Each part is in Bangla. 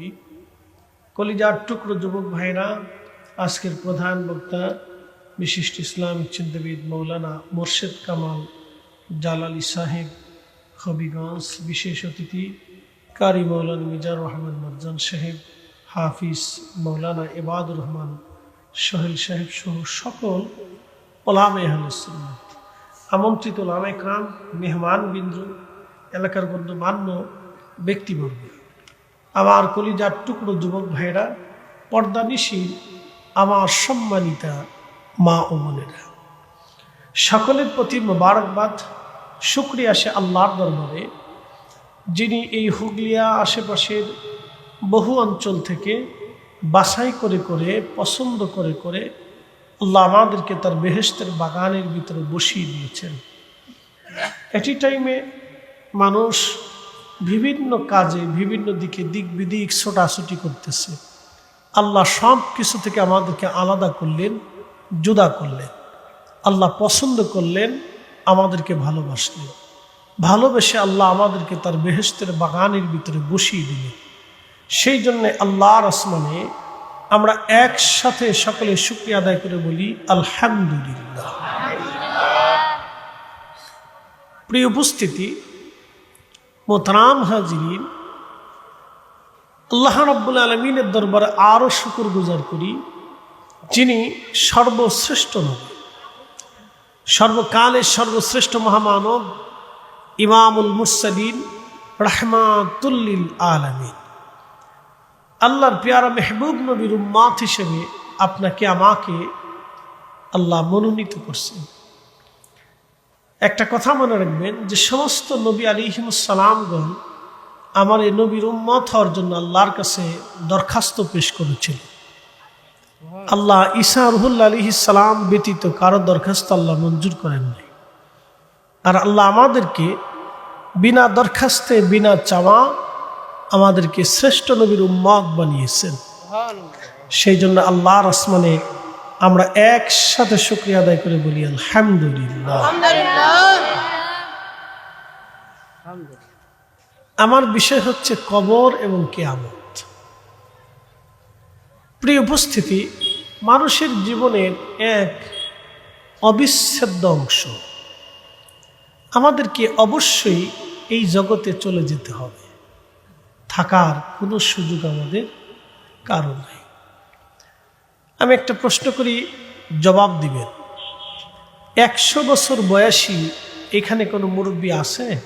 করি কলিজার টুকরো যুবক ভাইরা আজকের প্রধান বক্তা বিশিষ্ট ইসলামিক চিন্তাবিদ মৌলানা মোর্শেদ কামাল জালালি সাহেব, হবিগঞ্জ বিশেষ অতিথি, কারি মৌলানা মিজার রহমান মর্জান সাহেব, হাফিজ মৌলানা এবাদুর রহমান সোহেল সাহেব সহ সকল ওলামে আহলুসুন্নাত আমন্ত্রিত ওলামে ক্রাম মেহমান বিন্দু এলাকার গণ্যমান্য ব্যক্তিবর্গ। আমার কলিজার টুকরো যুবক ভাইরা পর্দানিশীল, আমার সম্মানিতা মা ও বোনেরা। সকলের প্রতি মোবারকবাদ, শুক্রিয়া সে আল্লাহর দরবারে, যিনি এই হুগলিয়া আশেপাশের বহু অঞ্চল থেকে বাছাই করে করে, পছন্দ করে করে আল্লাহ আমাদেরকে তার বেহেস্তের বাগানের ভিতরে বসিয়ে দিয়েছেন। এটি টাইমে মানুষ বিভিন্ন কাজে, বিভিন্ন দিকে দিক বিদিক ছোটাছুটি করতেছে। আল্লাহ সব কিছু থেকে আমাদেরকে আলাদা করলেন, জুদা করলেন। আল্লাহ পছন্দ করলেন, আমাদেরকে ভালোবাসলেন। ভালোবেসে আল্লাহ আমাদেরকে তার বেহেস্তের বাগানের ভিতরে বসিয়ে দিলেন। সেই জন্যে আল্লাহর আসমানে আমরা একসাথে সকলে শুক্রিয়া আদায় করে বলি, আলহামদুলিল্লাহ। প্রিয় উপস্থিতি মোতরাম হাজিরিন আল্লাহ রব্বুল আলমিনের দরবারে আরও শুকুর গুজার করি, যিনি সর্বশ্রেষ্ঠ নবী। সর্বকালের সর্বশ্রেষ্ঠ মহামানব, ইমামুল মুসালিন রহমাতুল্লিল আলমিন। আল্লাহর পেয়ারা মেহবুব নবীর উম্মাত হিসেবে আপনাকে, আমাকে আল্লাহ মনোনীত করছেন। একটা কথা মনে রাখবেন যে সমস্ত নবী আলিহিমসালামগণ আমার এই নবীর উম্মত হওয়ার জন্য আল্লাহর কাছে দরখাস্ত পেশ করেছিল। আল্লাহ ঈসা রহুল্লা আলী সালাম ব্যতীত কারও দরখাস্ত আল্লাহ মঞ্জুর করেন নাই। আর আল্লাহ আমাদেরকে বিনা দরখাস্তে বিনা চাওয়া আমাদেরকে শ্রেষ্ঠ নবীর উম্মত বানিয়েছেন। সেই জন্য আল্লাহর আসমানে আমরা একসাথে শুক্রিয়া আদায় করে বলি আলহামদুলিল্লাহ। আমার বিষয় হচ্ছে কবর এবং কেয়ামত। প্রিয় উপস্থিতি মানুষের জীবনের এক অবিচ্ছেদ্য অংশ। আমাদেরকে অবশ্যই এই জগতে চলে যেতে হবে। থাকার কোনো সুযোগ আমাদের কারও নাই। আমি একটা প্রশ্ন করি জবাব দিবেন। একশো বছর বয়সী এখানে কোনো মুরব্বী আছে?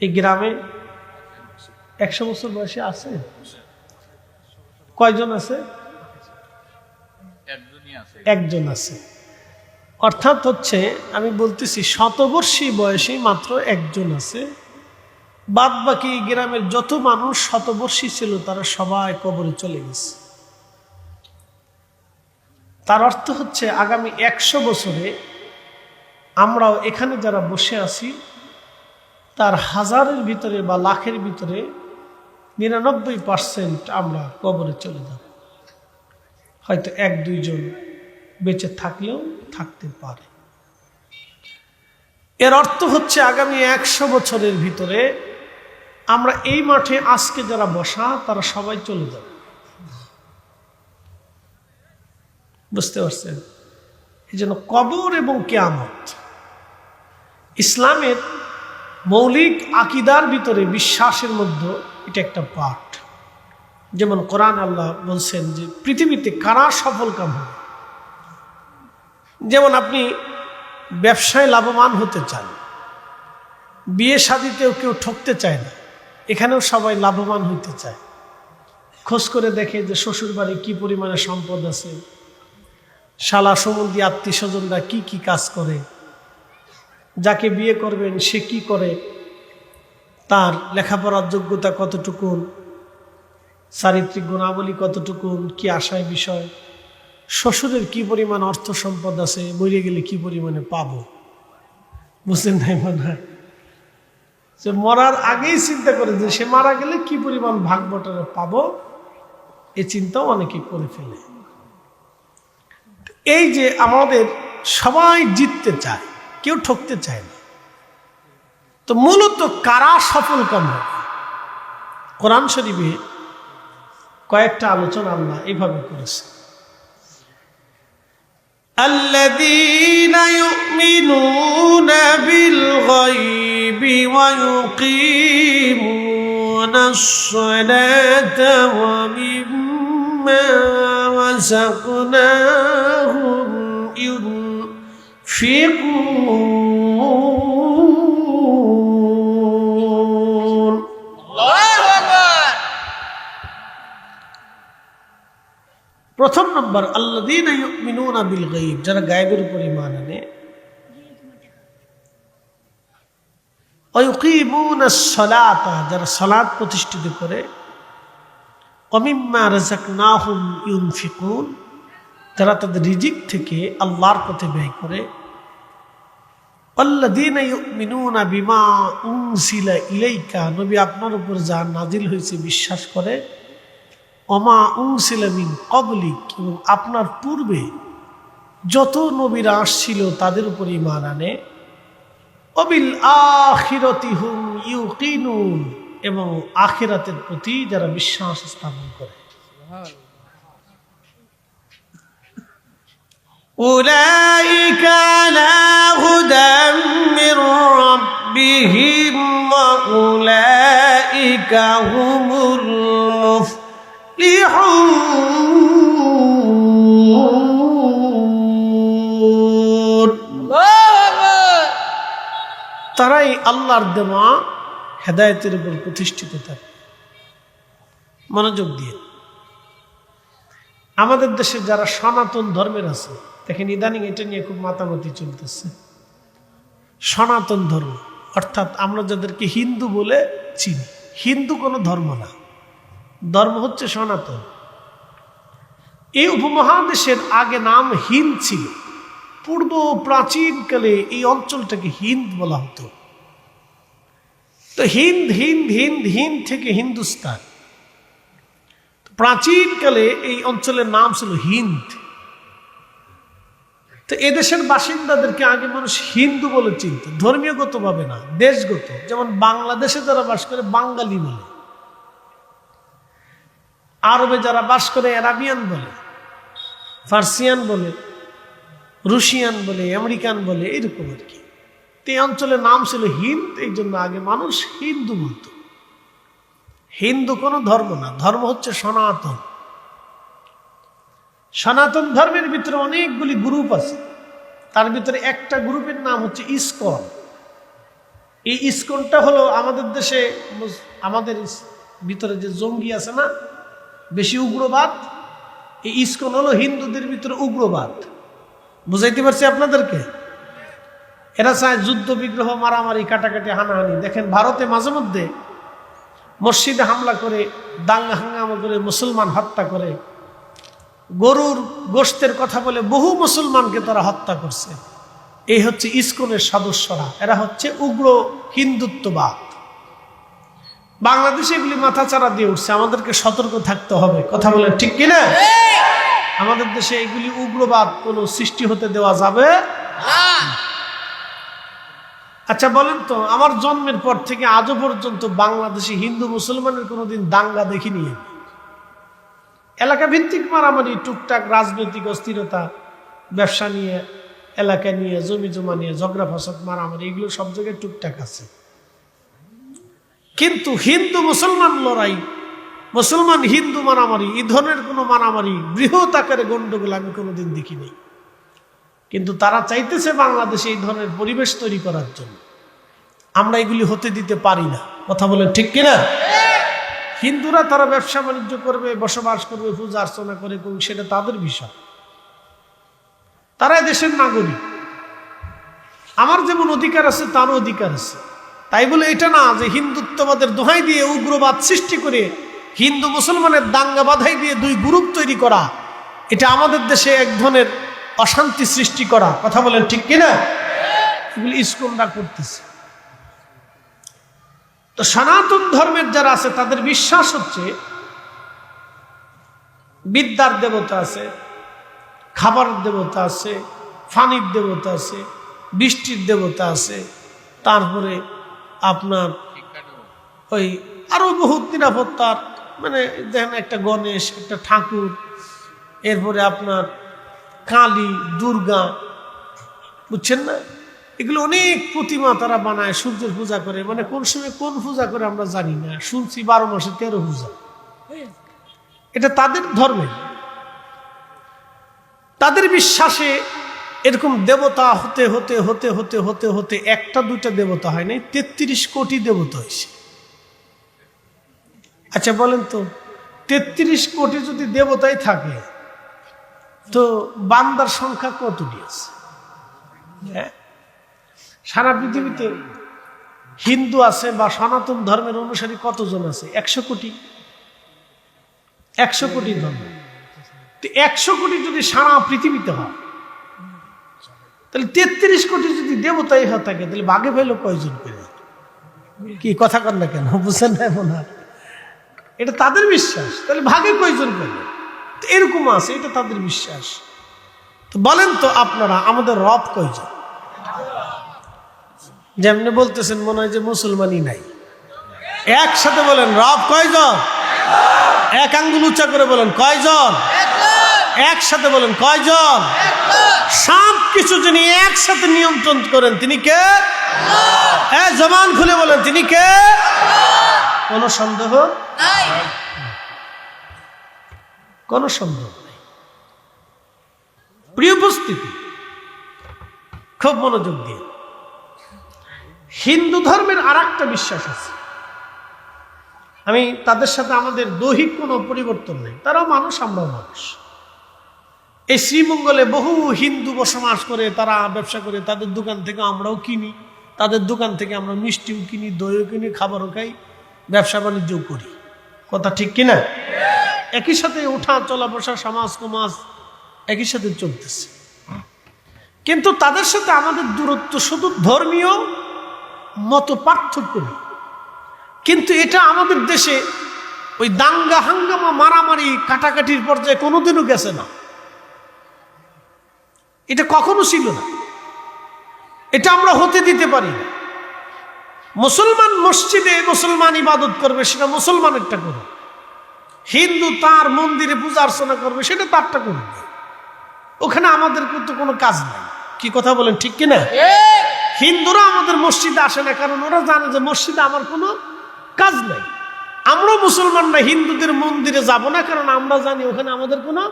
এই গ্রামে একশো বছর বয়সী আছে? কয়জন আছে? একজন আছে। অর্থাৎ হচ্ছে আমি বলতেছি শতবর্ষী বয়সী মাত্র একজন আছে। বাদ বাকি গ্রামের যত মানুষ শতবর্ষী ছিল তারা সবাই কবরে চলে গেছে। তার অর্থ হচ্ছে আগামী একশো বছরে আমরাও এখানে যারা বসে আছি, তার হাজারের ভিতরে বা লাখের ভিতরে নিরানব্বই পার্সেন্ট আমরা কবরে চলে যাব। হয়তো এক দুইজন বেঁচে থাকলেও থাকতে পারে। এর অর্থ হচ্ছে আগামী একশো বছরের ভিতরে আমরা এই মাঠে আজকে যারা বসা, তারা সবাই চলে যাবে। বুঝতে পারছেন? এই জন্য কবর এবং কেয়ামত। ইসলামের মৌলিক আকিদার ভিতরে বিশ্বাসের মধ্যে এটা একটা পাঠ। যেমন কোরআন আল্লাহ বলছেন যে, পৃথিবীতে কারা সফল কাম হবে? যেমন আপনি ব্যবসায় লাভবান হতে চান, বিয়ে শাদিতেও কেউ ঠকতে চায় না, এখানেও সবাই লাভবান হইতে চায়। খোঁজ করে দেখে যে শ্বশুর বাড়ি কী পরিমাণে সম্পদ আছে শালা সম্বন্ধী আত্মীয় স্বজনরা কি কি কাজ করে? যাকে বিয়ে করবেন, সে কি করে? তার লেখাপড়ার যোগ্যতা কতটুকুন? চারিত্রিক গুণাবলী কতটুকুন? কি আশায় বিষয়? শ্বশুরের কি পরিমাণ অর্থ সম্পদ আছে? মরে গেলে কি পরিমাণে পাব? বুঝলেন নাই মনে? হয় যে মরার আগেই চিন্তা করে যে সে মারা গেলে কি পরিমাণ ভাগ বটারে পাবো? এ চিন্তাও অনেকে করে ফেলে। এই যে আমাদের সবাই জিততে চায় কেউ ঠকতে চায় না তো মূলত কারা সফল কাম হবে কোরআন শরীফে কয়েকটা আলোচনা আল্লাহ এইভাবে করেছে الذين يؤمنون بالغيب ويقيمون الصلاة ومما رزقناهم ينفقون প্রথম নম্বর আল্লাদিন মিনুনা বিল গাইব যারা গায়েবের উপর ইমান আনে ওয়ুকিমুনা সলাতা যারা সলাদ প্রতিষ্ঠিত করে অমিম্মা রাজাকনাহুম ইউনফিকুন যারা তাদের রিজিক থেকে আল্লাহর পথে ব্যয় করে। আল্লাদিন মিনুনা বিমা উনসিলা ইলাইকা নবী আপনার উপর যা নাজিল হয়েছে বিশ্বাস করে। অমা উংসিলামিন কবলিক এবং আপনার পূর্বে যত নবীরা আসছিল তাদের উপর ইমান আনে। অবিল আখিরতি হুম ইউকিনুন এবং আখিরাতের প্রতি যারা বিশ্বাস স্থাপন করে أولئك على هدى من ربهم وأولئك هم المفلحون তারাই আল্লাহর দেওয়া হেদায়তের উপর প্রতিষ্ঠিত থাকে মনোযোগ দিয়ে। আমাদের দেশে যারা সনাতন ধর্মের আছে, দেখেন ইদানিং এটা নিয়ে খুব মাতামাতি চলতেছে। সনাতন ধর্ম, অর্থাৎ আমরা যাদেরকে হিন্দু বলে চিনি। হিন্দু কোনো ধর্ম না। ধর্ম হচ্ছে সনাতন। এই উপমহাদেশের আগে নাম হিন্দ ছিল। পূর্ব প্রাচীনকালে এই অঞ্চলটাকে হিন্দ বলা হতো। তো হিন্দ হিন্দ হিন্দ হিন্দ থেকে হিন্দুস্তান। প্রাচীনকালে এই অঞ্চলের নাম ছিল হিন্দ। তো এদেশের বাসিন্দাদেরকে আগে মানুষ হিন্দু বলে চিনত, ধর্মীয়গতভাবে না, দেশগত। যেমন বাংলাদেশে যারা বাস করে, বাঙালি বলে। আরবে যারা বাস করে, অ্যারাবিয়ান বলে। ফার্সিয়ান বলে, রুশিয়ান বলে, আমেরিকান বলে এরকম আর কি। এই অঞ্চলের নাম ছিল হিন্দ, এই জন্য আগে মানুষ হিন্দু বলতো। হিন্দু কোনো ধর্ম না, ধর্ম হচ্ছে সনাতন। সনাতন ধর্মের ভিতরে অনেকগুলি গ্রুপ আছে। তার ভিতরে একটা গ্রুপের নাম হচ্ছে ইস্কন। এই ইস্কনটা হলো আমাদের দেশে আমাদের ভিতরে যে জঙ্গি আছে না, বেশি উগ্রবাদ, এই ইস্কন হলো হিন্দুদের ভিতরে উগ্রবাদ। বুঝাইতে পারছি আপনাদেরকে? এরা চায় যুদ্ধ বিগ্রহ মারামারি কাটাকাটি হানাহানি। দেখেন ভারতে মাঝে মধ্যে মসজিদে হামলা করে দাঙ্গা হাঙ্গামা করে মুসলমান হত্যা করে। গরুর গোষ্ঠের কথা বলে বহু মুসলমানকে তারা হত্যা করছে। এই হচ্ছে ইস্কনের সদস্যরা। এরা হচ্ছে উগ্র হিন্দুত্ববাদ। বাংলাদেশে এগুলি মাথাচাড়া দিয়ে উঠছে। আমাদেরকে সতর্ক থাকতে হবে। কথা বলে ঠিক কিনা? আমাদের দেশে এগুলি উগ্রবাদ কোনো সৃষ্টি হতে দেওয়া যাবে আচ্ছা বলেন তো, আমার জন্মের পর থেকে আজও পর্যন্ত বাংলাদেশে হিন্দু মুসলমানের কোনোদিন দাঙ্গা দেখিনি। এলাকা ভিত্তিক মারামারি, টুকটাক রাজনৈতিক অস্থিরতা, ব্যবসা নিয়ে, এলাকা নিয়ে, জমি জমা নিয়ে, ঝগড়া ফসক মারামারি, এগুলো সব জায়গায় টুকটাক আছে কিন্তু হিন্দু মুসলমান লড়াই, মুসলমান হিন্দু মারামারি, এই ধরনের কোনো মারামারি বৃহৎ আকারে গন্ডগোল আমি কোনোদিন দেখিনি কিন্তু তারা চাইতেছে বাংলাদেশে এই ধরনের পরিবেশ তৈরি করার জন্য। আমরা এগুলি হতে দিতে পারি না। কথা বলেন ঠিক কিনা? হিন্দুরা তারা ব্যবসা বাণিজ্য করবে, বসবাস করবে, পূজা অর্চনা করে সেটা তাদের বিষয়। তারা দেশের নাগরিক। আমার যেমন অধিকার আছে, তারও অধিকার আছে। তাই বলে এটা না যে হিন্দুত্ববাদের দোহাই দিয়ে উগ্রবাদ সৃষ্টি করে হিন্দু মুসলমানের দাঙ্গা বাধাই দিয়ে দুই গ্রুপ তৈরি করা। এটা আমাদের দেশে এক ধরনের অশান্তি সৃষ্টি করা। কথা বলেন ঠিক কিনা? এগুলি ইস্কনরা করতেছে। তো সনাতন ধর্মের যারা আছে, তাদের বিশ্বাস হচ্ছে বিদ্যার দেবতা আছে, খাবারের দেবতা আছে, ফানির দেবতা আছে, বৃষ্টির দেবতা আছে, তারপরে আপনার ওই আরও বহুত নিরাপত্তার মানে দেখেন একটা গণেশ, একটা ঠাকুর, এরপরে আপনার কালী, দুর্গা, বুঝছেন না? এগুলো অনেক প্রতিমা তারা বানায়, সূর্যের পূজা করে। মানে কোন সময় কোন পূজা করে আমরা জানি না। শুনছি বারো মাসে তেরো পূজা। এটা তাদের ধর্মে। তাদের বিশ্বাসে এরকম দেবতা হতে হতে হতে হতে হতে হতে একটা, দুইটা দেবতা হয় নাই, তেত্রিশ কোটি দেবতা হয়েছে। আচ্ছা বলেন তো, তেত্রিশ কোটি যদি দেবতাই থাকে তো বান্দার সংখ্যা কতটি আছে? হ্যাঁ? সারা পৃথিবীতে হিন্দু আছে বা সনাতন ধর্মের অনুসারী কতজন আছে? একশো কোটি। একশো কোটি ধর্ম। একশো কোটি যদি সারা পৃথিবীতে হয়, তাহলে তেত্রিশ কোটি যদি দেবতাই হয়ে থাকে, তাহলে বাঘে ফেলো কয়জন করে? কি কথা কর না কেন? বুঝছেন না এটা তাদের বিশ্বাস। তাহলে ভাগে কয়জন তো এরকম আছে, এটা তাদের বিশ্বাস। তো বলেন তো আপনারা, আমাদের রব কয়জন? যেমনি বলতেছেন মনে হয় যে মুসলমানই নাই। একসাথে বলেন, রব কয়জন? এক আঙ্গুল উচ্চা করে বলেন, কয়জন? একসাথে বলেন, কয়জন? সব কিছু যিনি একসাথে নিয়ন্ত্রণ করেন, তিনি কে? জমান খুলে বলেন, তিনি কে? কোনো সন্দেহ? কোনো সন্দেহ নেই। প্রিয় উপস্থিতি, খুব মনোযোগ দিয়ে। হিন্দু ধর্মের আর একটা বিশ্বাস আছে। আমি তাদের সাথে আমাদের দৈহিক কোনো পরিবর্তন নেই, তারাও মানুষ, আমরাও মানুষ। এই শ্রীমঙ্গলে বহু হিন্দু বসবাস করে, তারা ব্যবসা করে, তাদের দোকান থেকে আমরাও কিনি, তাদের দোকান থেকে আমরা মিষ্টিও কিনি, দইও কিনি, খাবারও খাই, ব্যবসা বাণিজ্যও করি। কথা ঠিক কিনা? একই সাথে ওঠা চলা, বসা, সমাজ সমাজ একই সাথে চলতেছে। কিন্তু তাদের সাথে আমাদের দূরত্ব শুধু ধর্মীয় মত পার্থক্য কিন্তু এটা আমাদের দেশে ওই দাঙ্গা, হাঙ্গামা, মারামারি, কাটাকাটির পর্যায়ে কোনোদিনও গেছে না। এটা কখনো ছিল না। এটা আমরা হতে দিতে পারি মুসলমান মসজিদে মুসলমান ইবাদত করবে, সেটা মুসলমানেরটা করবে হিন্দু তার মন্দিরে পূজা অর্চনা করবে, সেটা তারটা করবে ওখানে আমাদের কিন্তু কোনো কাজ নাই। কি কথা বলেন, ঠিক কিনা? হিন্দুরা আমাদের মসজিদে আসে না, কারণ ওরা জানে যে মসজিদে আমার কোনো কাজ নাই। আমরা মুসলমানরা হিন্দুদের মন্দিরে যাব না, কারণ আমরা জানি ওখানে আমাদের কোনো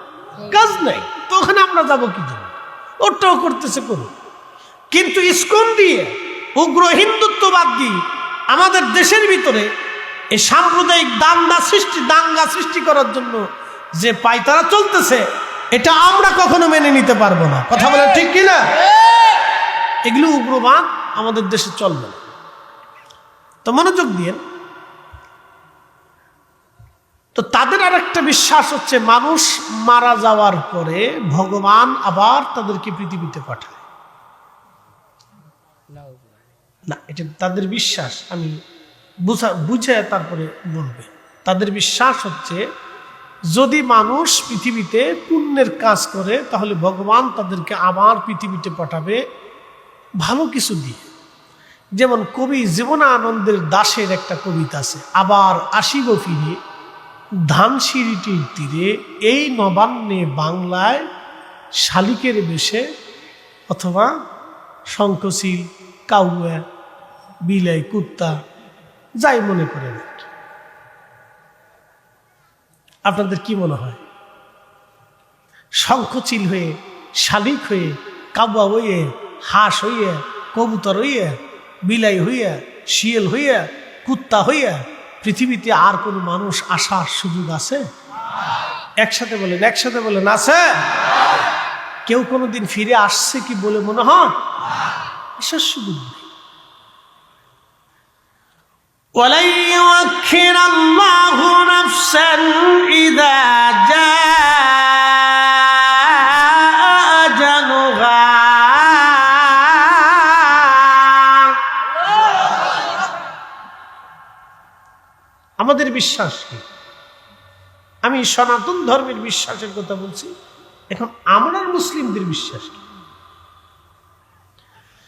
কাজ নাই। তো ওখানে আমরা যাব কি জন্য? ওটাও করতেছে করুন কিন্তু ইস্কন দিয়ে উগ্র হিন্দুত্ববাদ দিয়ে আমাদের দেশের ভিতরে এই সাম্প্রদায়িক দাঙ্গা সৃষ্টি দাঙ্গা সৃষ্টি করার জন্য যে পায়তারা চলতেছে, এটা আমরা কখনো মেনে নিতে পারব না। কথা বলে ঠিক কিনা? এগুলো উগ্রবাদ আমাদের দেশে চলবে না। তো মনোযোগ দিয়ে। তো তাদের আর একটা বিশ্বাস হচ্ছে, মানুষ মারা যাওয়ার পরে ভগবান আবার তাদেরকে পৃথিবীতে পাঠায়। না, এটা তাদের বিশ্বাস, আমি বুঝা, বুঝে তারপরে বলবে। তাদের বিশ্বাস হচ্ছে, যদি মানুষ পৃথিবীতে পুণ্যের কাজ করে, তাহলে ভগবান তাদেরকে আবার পৃথিবীতে পাঠাবে ভালো কিছু দিয়ে। যেমন কবি জীবনানন্দের দাসের একটা কবিতা আছে, আবার আসিব ফিরে ধানসিঁড়িটির তীরে, এই নবান্নে বাংলায় শালিকের বেশে অথবা শঙ্খশীল, কাউয়া, বিলাই কুত্তা যাই মনে করেন। আপনাদের কি মনে হয়? শঙ্খচিল হয়ে, শালিক হয়ে কাবুয়া হয়ে, হাঁস হইয়া কবুতর হইয়ে বিলাই হইয়া শিয়াল হইয়া কুত্তা হইয়া পৃথিবীতে আর কোনো মানুষ আসার সুযোগ আছে? একসাথে বলেন একসাথে বলেন, আছে? কেউ কোনোদিন ফিরে আসছে কি বলে মনে হয়? আসার সুযোগ নেই। ولن يؤخر الله نفسا إذا جاء أجلها আমাদের বিশ্বাস কি আমি সনাতন ধর্মের বিশ্বাসের কথা বলছি এখন আমরা মুসলিমদের বিশ্বাস কি